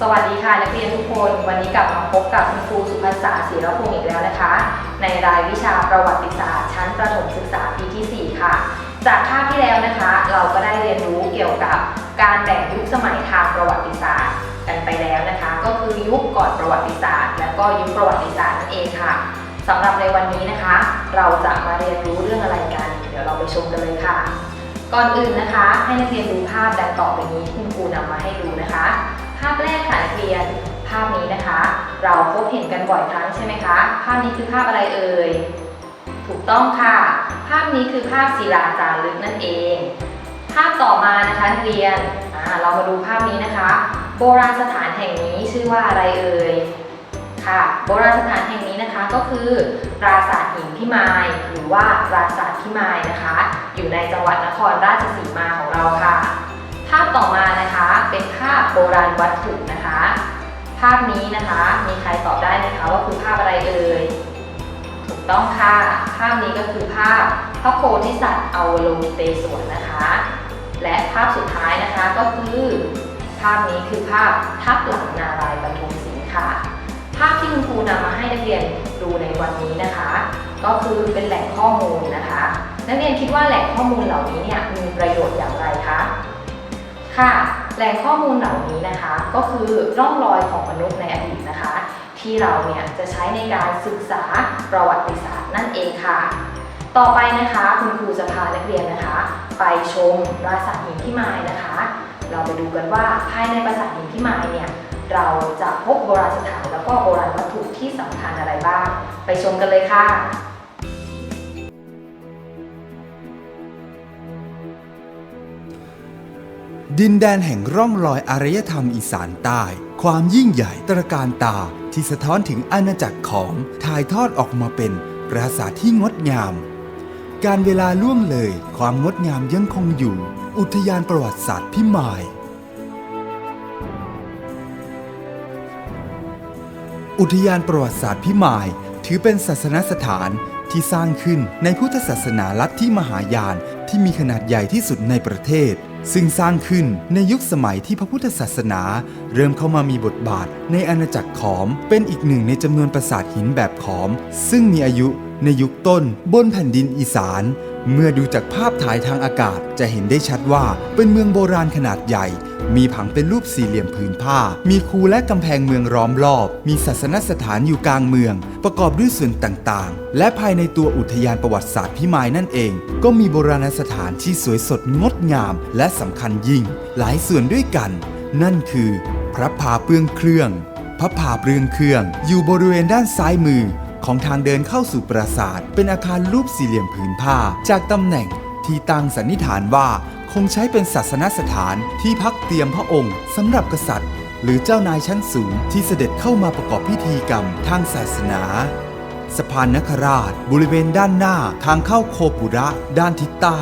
สวัสดีค่ะนักเรียนทุกคน วันนี้กลับมาพบกับคุณครูสุภาษาศิรพงศ์อีกแล้วนะคะ ในรายวิชาประวัติศาสตร์ชั้นประถมศึกษาปีที่ 4 ค่ะ จากภาพที่แล้วนะคะ เราก็ได้เรียนรู้เกี่ยวกับการแบ่งยุคสมัยทางประวัติศาสตร์กันไปแล้วนะคะ ก็คือยุคก่อนประวัติศาสตร์ และก็ยุคประวัติศาสตร์นั่นเองค่ะสำหรับในวันนี้นะคะ เราจะมาเรียนรู้เรื่องอะไรกัน เดี๋ยวเราไปชมกันเลยค่ะ ก่อนอื่นนะคะ ให้นักเรียนดูภาพดังต่อไปนี้คุณครูนำมาให้ดูนะคะาพแรกค่ะนักเรียนภาพนี้นะคะ เราพบเห็นกันบ่อยครั้งใช่ไหมคะ ภาพนี้คือภาพอะไรเอ่ย ถูกต้องค่ะ ภาพนี้คือภาพศิลาจารึกนั่นเอง ภาพต่อมานะคะนักเรียนอ่าเรามาดูภาพนี้นะคะ โบราณสถานแห่งนี้ชื่อว่าอะไรเอ่ยค่ะ โบราณสถานแห่งนี้นะคะก็คือ ปราสาทหินพิมายหรือว่าปราสาทพิมายนะคะ อยู่ในจังหวัดนครราชสีมาของเราค่ะ ภาพต่อมานะคะเป็นภาพโบราณวัตถุนะคะ ภาพนี้นะคะมีใครตอบได้ไหมคะว่าคือภาพอะไรเอ่ยถูกต้องค่ะภาพนี้ก็คือภาพพระโพธิสัตว์เอาลงเตศวรนะคะ และภาพสุดท้ายนะคะก็คือ ภาพนี้คือภาพทับหลังนารายบรรทมศิลป์ค่ะ ภาพที่คุณครูนำมาให้นักเรียนดูในวันนี้นะคะ ก็คือเป็นแหล่งข้อมูลนะคะ นักเรียนคิดว่าแหล่งข้อมูลเหล่านี้เนี่ยมีประโยชน์อย่างไรคะ ค่ะ แหล่งข้อมูลเหล่านี้นะคะ ก็คือร่องรอยของมนุษย์ในอดีตนะคะ ที่เราเนี่ยจะใช้ในการศึกษาประวัติศาสตร์นั่นเองค่ะ ต่อไปนะคะคุณครูจะพานักเรียนนะคะ ไปชมปราสาทหินพิมายนะคะ เราไปดูกันว่าภายในปราสาทหินพิมายเนี่ยเราจะพบโบราณสถานแล้วก็โบราณวัตถุที่สำคัญอะไรบ้าง ไปชมกันเลยค่ะ ดินแดนแห่งร่องรอยอารยธรรมอีสานใต้ ความยิ่งใหญ่ตระการตาที่สะท้อนถึงอาณาจักรของถ่ายทอดออกมาเป็นปราสาทที่งดงาม การเวลาล่วงเลย ความงดงามยังคงอยู่ อุทยานประวัติศาสตร์พิมาย อุทยานประวัติศาสตร์พิมาย ถือเป็นศาสนสถานที่สร้างขึ้นในพุทธศาสนาลัทธิมหายานที่มีขนาดใหญ่ที่สุดในประเทศ ซึ่งสร้างขึ้นในยุคสมัยที่พระพุทธศาสนา เริ่มเข้ามามีบทบาทในอาณาจักรขอม เป็นอีกหนึ่งในจำนวนปราสาทหินแบบขอม ซึ่งมีอายุในยุคต้นบนแผ่นดินอีสาน เมื่อดูจากภาพถ่ายทางอากาศจะเห็นได้ชัดว่าเป็นเมืองโบราณขนาดใหญ่ มีผังเป็นรูปสี่เหลี่ยมผืนผ้า มีคูและกำแพงเมืองล้อมรอบ มีศาสนสถานอยู่กลางเมือง ประกอบด้วยส่วนต่างๆ และภายในตัวอุทยานประวัติศาสตร์พิมายนั่นเอง ก็มีโบราณสถานที่สวยสดงดงาม และสำคัญยิ่ง หลายส่วนด้วยกัน นั่นคือ พระพาเปลืองเครื่อง พระพาเปลืองเครื่อง อยู่บริเวณด้านซ้ายมือ ของทางเดินเข้าสู่ปราสาท เป็นอาคารรูปสี่เหลี่ยมผืนผ้า จากตำแหน่งที่ตั้งสันนิษฐานว่าคงใช้เป็นศาสนสถานที่พักเตรียมพระองค์สำหรับกษัตริย์ หรือเจ้านายชั้นสูงที่เสด็จเข้ามาประกอบพิธีกรรมทางศาสนาสะพานนคราช บริเวณด้านหน้าทางเข้าโคปุระ ด้านทิศใต้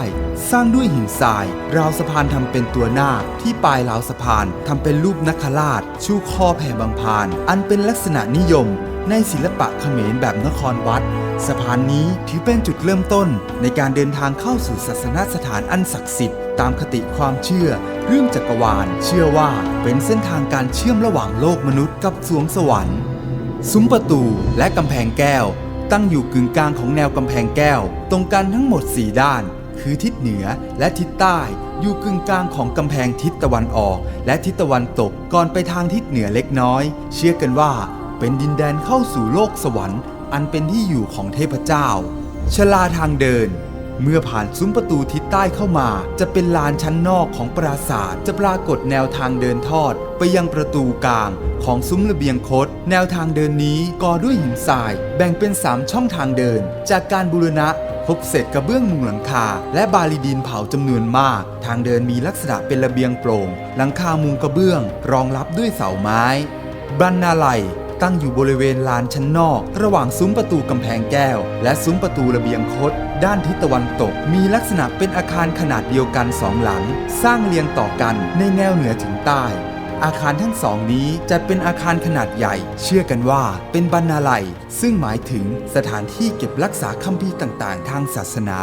สร้างด้วยหินทราย ราวสะพานทำเป็นตัวหน้า ที่ปลายราวสะพานทำเป็นรูปนคราช ชูคอแผ่บางพาน อันเป็นลักษณะนิยม ในศิลปะเขมรแบบนครวัด สะพานนี้ถือเป็นจุดเริ่มต้นในการเดินทางเข้าสู่ศาสนสถานอันศักดิ์สิทธิ์ตามคติความเชื่อ เรื่องจักรวาล เชื่อว่าเป็นเส้นทางการเชื่อมระหว่างโลกมนุษย์กับสวงสวรรค์ ซุ้มประตูและกำแพงแก้ว ตั้งอยู่กึ่งกลางของแนวกำแพงแก้ว ตรงกันทั้งหมด 4 ด้านคือทิศเหนือและทิศใต้ อยู่กึ่งกลางของกำแพงทิศตะวันออก และทิศตะวันตกก่อนไปทางทิศเหนือเล็กน้อย เชื่อกันว่า เป็นดินแดนเข้าสู่โลกสวรรค์ อันเป็นที่อยู่ของเทพเจ้า ชลาทางเดิน เมื่อผ่านซุ้มประตูทิศใต้เข้ามา จะเป็นลานชั้นนอกของปราสาทจะปรากฏแนวทางเดินทอด ไปยังประตูกลางของซุ้มระเบียงคดแนวทางเดินนี้ก่อด้วยหินทราย แบ่งเป็น 3 ช่องทางเดิน จากการบูรณะพบเศษกระเบื้องมุงหลังคา และบาลีดินเผาจำนวนมาก ทางเดินมีลักษณะเป็นระเบียงโปร่ง หลังคามุงกระเบื้อง รองรับด้วยเสาไม้บรรณาลัย ตั้งอยู่บริเวณลานชั้นนอก ระหว่างซุ้มประตูกำแพงแก้ว และซุ้มประตูระเบียงคด ด้านทิศตะวันตก มีลักษณะเป็นอาคารขนาดเดียวกันสองหลัง สร้างเรียงต่อกันในแนวเหนือถึงใต้อาคารทั้งสองนี้จัดเป็นอาคารขนาดใหญ่ เชื่อกันว่าเป็นบรรณาลัย ซึ่งหมายถึงสถานที่เก็บรักษาคัมภีร์ต่างๆ ทางศาสนา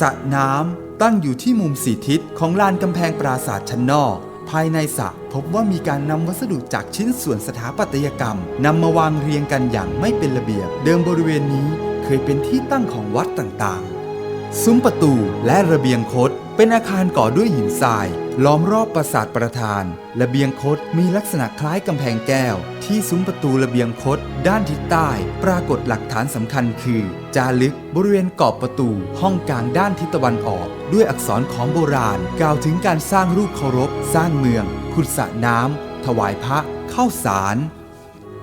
สระน้ำตั้งอยู่ที่มุมสี่ทิศของลานกำแพงปราสาทชั้นนอก ภายในสระ พบว่ามีการนำวัสดุจากชิ้นส่วนสถาปัตยกรรมนำมาวางเรียงกันอย่างไม่เป็นระเบียบ เดิมบริเวณนี้เคยเป็นที่ตั้งของวัดต่างๆ ซุ้มประตูและระเบียงคดเป็นอาคารก่อด้วยหินทราย ล้อมรอบปราสาทประธานระเบียงคดมีลักษณะคล้ายกำแพงแก้ว ที่ซุ้มประตูระเบียงคดด้านทิศใต้ ปรากฏหลักฐานสำคัญคือ จารึกบริเวณกรอบประตูห้องกลางด้านทิศตะวันออก ด้วยอักษรของโบราณ กล่าวถึงการสร้างรูปเคารพ สร้างเมือง ขุดสระน้ำถวายพระ เข้าสาร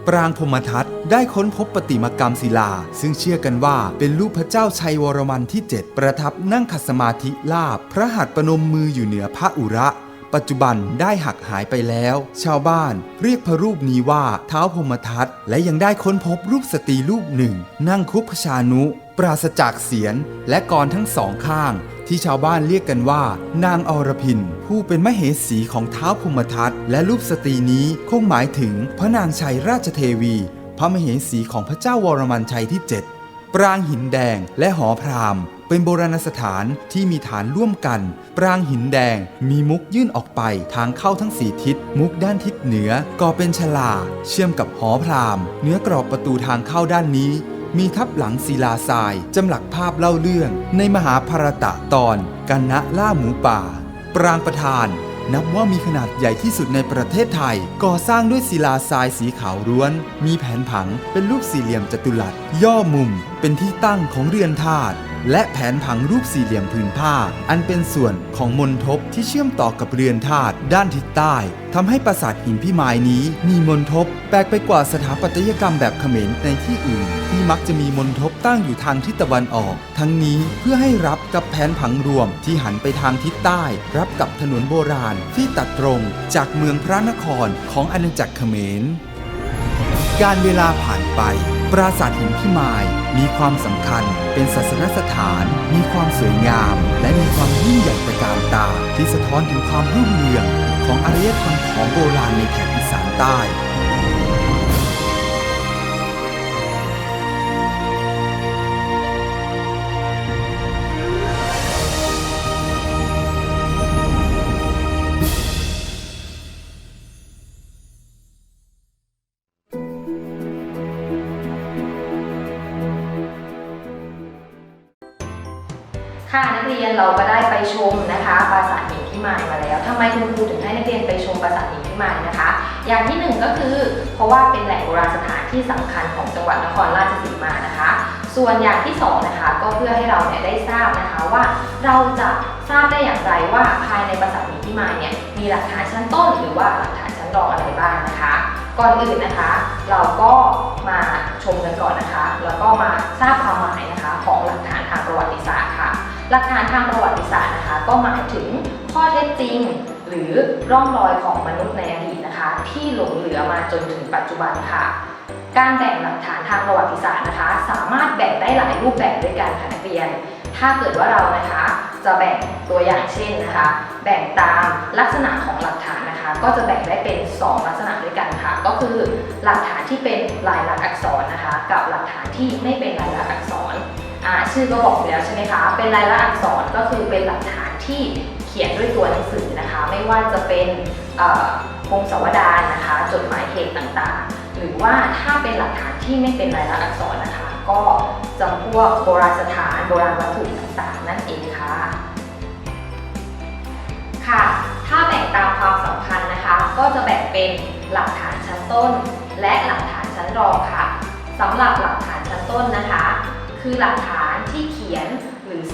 ปรางพมทัตได้ค้นพบปฏิมากรรมศิลา ซึ่งเชื่อกันว่าเป็นรูปพระเจ้าชัยวรมันที่ 7 ประทับนั่งขัดสมาธิลาบ พระหัตถ์ประนมมืออยู่เหนือพระอุระ ปัจจุบันได้หักหายไปแล้ว ชาวบ้านเรียกพระรูปนี้ว่าเท้าพมทัตและยังได้ค้นพบรูปสตรีรูปหนึ่ง นั่งคุพชานุ ปราศจากเสียนและกรทั้งสองข้าง ที่ชาวบ้านเรียกกันว่า นางอรพิน ผู้เป็นมเหสีของเท้าวพรหมทัตและรูปสตรีนี้คงหมายถึงพระนางชัยราชเทวี พระมเหสีของพระเจ้าวรมันชัยที่ 7 ปรางหินแดงและหอพราหมณ์เป็นโบราณสถานที่มีฐานร่วมกัน ปรางหินแดง มีมุกยื่นออกไปทางเข้าทั้งสี่ทิศ มุกด้านทิศเหนือก่อเป็นชลา เชื่อมกับหอพราหมณ์เนื้อกรอบประตูทางเข้าด้านนี้ มีทับหลังศิลาทรายจำหลักภาพเล่าเรื่องในมหาภารตะตอนกันนะล่าหมูป่า ปรางประธาน นับว่ามีขนาดใหญ่ที่สุดในประเทศไทย ก่อสร้างด้วยศิลาทรายสีขาวร้วน มีแผนผังเป็นรูปสี่เหลี่ยมจัตุรัส ย่อมุม เป็นที่ตั้งของเรือนธาตุและแผนผังรูปสี่เหลี่ยมผืนผ้า อันเป็นส่วนของมณฑปที่เชื่อมต่อกับเรือนธาตุด้านทิศใต้ ทำให้ปราสาทหินพิมายนี้มีมณฑปแปลกไปกว่าสถาปัตยกรรมแบบเขมรในที่อื่น ที่มักจะมีมณฑปตั้งอยู่ทางทิศตะวันออก ทั้งนี้เพื่อให้รับกับแผนผังรวมที่หันไปทางทิศใต้ รับกับถนนโบราณที่ตัดตรงจากเมืองพระนครของอาณาจักรเขมร การเวลาผ่านไป ปราสาทหินพิมาย มีความสำคัญ เป็นศาสนสถาน มีความสวยงาม และมีความยิ่งใหญ่ตระการตาที่สะท้อนถึงความรุ่งเรือง ของอารยธรรมของโบราณในแถบอีสานใต้ค่ะนักเรียนเราก็ได้ไปชมนะคะปราสาทหิน พิมายมาแล้วทำไมคุณครูถึงให้นักเรียนไปชมปราสาทหินพิมายนะคะ อย่างที่หนึ่งก็คือ เพราะว่าเป็นแหล่งโบราณสถานที่สำคัญของจังหวัดนครราชสีมานะคะ ส่วนอย่างที่สองนะคะก็เพื่อให้เราเนี่ยได้ทราบนะคะว่า เราจะทราบได้อย่างไรว่าภายในปราสาทหินพิมายเนี่ยมีหลักฐานชั้นต้น หรือว่าหลักฐานชั้นรองอะไรบ้างนะคะก่อนอื่นนะคะ เราก็มาชมกันก่อนนะคะ แล้วก็มาทราบความหมายนะคะของหลักฐานทางประวัติศาสตร์ค่ะ หลักฐานทางประวัติศาสตร์นะคะ ก็หมายถึง ข้อเท็จจริง หรือร่องรอยของมนุษย์ในอดีตนะคะ ที่หลงเหลือมาจนถึงปัจจุบันค่ะ การแบ่งหลักฐานทางประวัติศาสตร์นะคะ สามารถแบ่งได้หลายรูปแบบด้วยกันค่ะนักเรียน ถ้าเกิดว่าเรานะคะจะแบ่งตัวอย่างเช่นนะคะ แบ่งตามลักษณะของหลักฐานนะคะ ก็จะแบ่งได้เป็น 2 ลักษณะด้วยกันค่ะ ก็คือหลักฐานที่เป็นลายลักษณ์อักษรนะคะ กับหลักฐานที่ไม่เป็นลายลักษณ์อักษรชื่อก็บอกอยู่แล้วใช่ไหมคะ เป็นลายลักษณ์อักษรก็คือเป็นหลักฐาน ที่เขียนด้วยตัวหนังสือนะคะ ไม่ว่าจะเป็นเอ่อพงศาวดารนะคะ จดหมายเหตุต่างๆ หรือว่าถ้าเป็นหลักฐานที่ไม่เป็นลายลักษณ์อักษรนะคะ ก็จำพวกโบราณสถานโบราณวัตถุต่างๆ นั่นเองค่ะ ค่ะ ถ้าแบ่งตามความสำคัญนะคะ ก็จะแบ่งเป็นหลักฐานชั้นต้น และหลักฐานชั้นรองค่ะสำหรับหลักฐานชั้นต้นนะคะ คือหลักฐานที่เขียน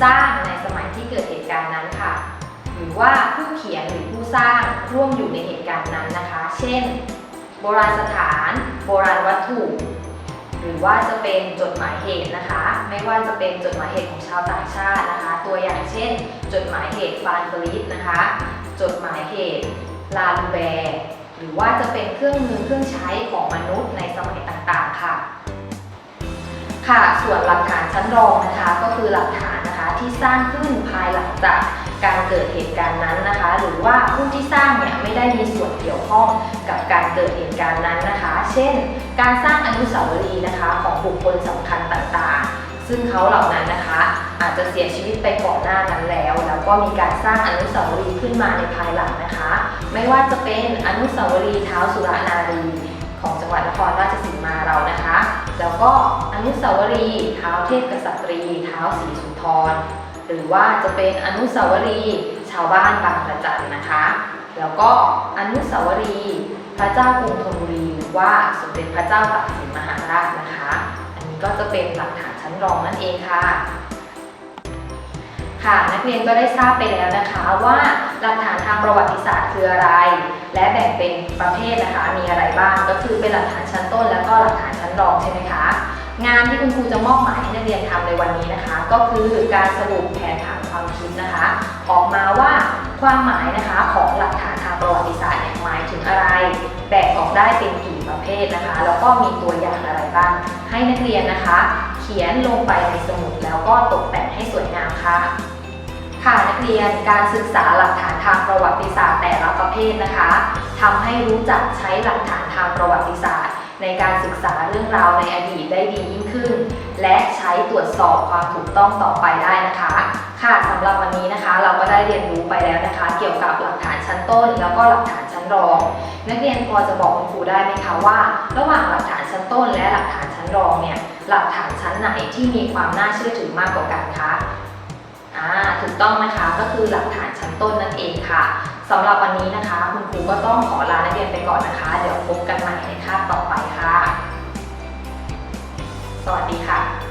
สร้างในสมัยที่เกิดเหตุการณ์นั้นค่ะ หรือว่าผู้เขียนหรือผู้สร้างร่วมอยู่ในเหตุการณ์นั้นนะคะ เช่น โบราณสถาน โบราณวัตถุ หรือว่าจะเป็นจดหมายเหตุนะคะ ไม่ว่าจะเป็นจดหมายเหตุของชาวต่างชาตินะคะ ตัวอย่างเช่น จดหมายเหตุฟานฟริสนะคะ จดหมายเหตุลาลูแบร์หรือว่าจะเป็นเครื่องมือเครื่องใช้ของมนุษย์ในสมัยต่างๆค่ะค่ะ ส่วนหลักฐานชั้นรองนะคะ ก็คือหลักฐาน ที่สร้างขึ้นภายหลังจากการเกิดเหตุการณ์นั้นนะคะ หรือว่าผู้ที่สร้างเนี่ยไม่ได้มีส่วนเกี่ยวข้องกับการเกิดเหตุการณ์นั้นนะคะ เช่น การสร้างอนุสาวรีย์นะคะของบุคคลสำคัญต่างๆ ซึ่งเขาเหล่านั้นนะคะ อาจจะเสียชีวิตไปก่อนหน้านั้นแล้ว แล้วก็มีการสร้างอนุสาวรีย์ขึ้นมาในภายหลังนะคะ ไม่ว่าจะเป็นอนุสาวรีย์เท้าสุรนารีของจังหวัดนครราชสีมาเรานะคะ แล้วก็อนุสาวรีย์เท้าเทพกษัตรีเท้าศรีสุ นทรหรือว่าจะเป็นอนุสาวรีย์ชาวบ้านบางระจันนะคะ แล้วก็อนุสาวรีย์พระเจ้ากรุงธนบุรีหรือว่าสมเด็จพระเจ้าตากสินมหาราชนะคะ อันนี้ก็จะเป็นหลักฐานชั้นรองนั่นเองค่ะค่ะนักเรียนก็ได้ทราบไปแล้วนะคะว่าหลักฐานทางประวัติศาสตร์คืออะไร และแบ่งเป็นประเภทนะคะมีอะไรบ้างก็คือเป็นหลักฐานชั้นต้นแล้ว งานที่คุณครูจะมอบหมายให้นักเรียนทำในวันนี้นะคะ ก็คือการสรุปแผนผังความคิดนะคะ ออกมาว่าความหมายนะคะของหลักฐานทางประวัติศาสตร์หมายถึงอะไร แบ่งออกได้เป็นกี่ประเภทนะคะ แล้วก็มีตัวอย่างอะไรบ้าง ให้นักเรียนนะคะ เขียนลงไปในสมุดแล้วก็ตกแต่งให้สวยงามค่ะค่ะนักเรียนการศึกษาหลักฐานทางประวัติศาสตร์แต่ละประเภทนะคะทำให้รู้จักใช้หลักฐานางประวัติศาสตร์ ในการศึกษาเรื่องราวในอดีตได้ดียิ่งขึ้น และใช้ตรวจสอบความถูกต้องต่อไปได้นะคะ ค่ะสำหรับวันนี้นะคะ เราก็ได้เรียนรู้ไปแล้วนะคะ เกี่ยวกับหลักฐานชั้นต้น แล้วก็หลักฐานชั้นรอง นักเรียนพอจะบอกคุณครูได้ไหมคะว่า ระหว่างหลักฐานชั้นต้น และหลักฐานชั้นรองเนี่ยหลักฐานชั้นไหนที่มีความน่าเชื่อถือมากกว่ากันคะ อ่าถูกต้องนะคะก็คือหลักฐานชั้นต้นนั่นเองค่ะสำหรับวันนี้นะคะ คุณครูก็ต้องขอลานักเรียนไปก่อนนะคะ เดี๋ยวพบกันใหม่ในคาบต่อไปค่ะ สวัสดีค่ะ